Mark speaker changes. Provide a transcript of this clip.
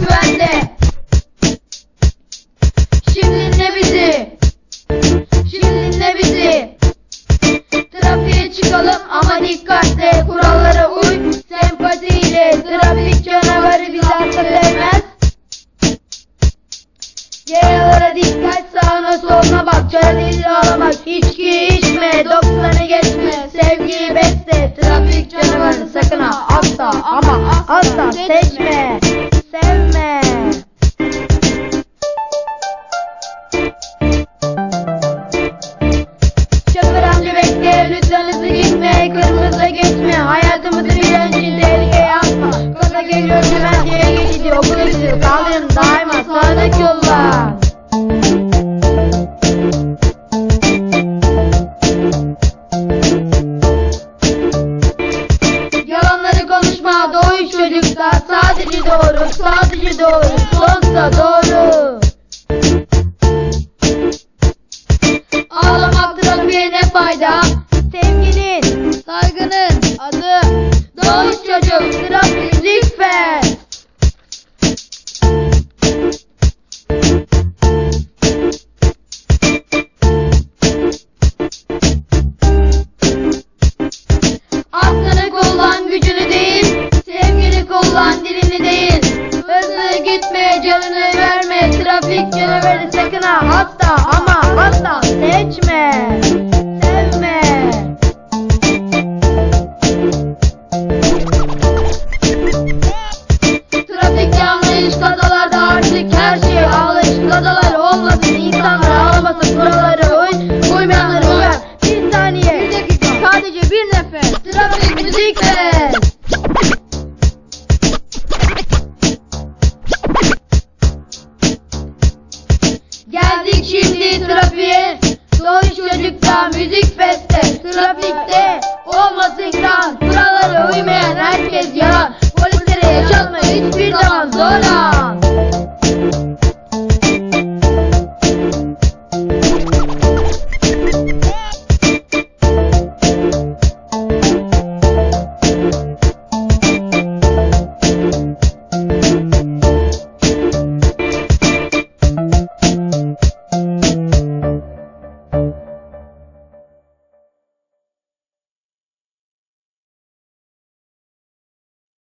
Speaker 1: güvende. Şimdi dinle bizi. Şimdi dinle bizi. Trafiğe çıkalım ama dikkatle. Kurallara uy, sempatiyle. Trafik canavarı bizi asla vermez. Yaralara dikkat sağına soluna bak. Çareyle ağlamak. İçki içme. Doksanı geçme. Sevgiyi besle. Trafik canavarı sakın ha. Asla ama asla. Tek çocuklar sadece doğru sadece doğru sonsuza doğru. Ağlamaktan bir ne fayda? Sevginin, saygının adı. Doğuş çocuk kral ready to take hot stuff. Geldik şimdi trafiğe. Doğuş çocukta müzik feste. Trafikte olmasın kral Kurallara uymayan herkes yalan. Polislere yaşatma hiçbir zaman zorla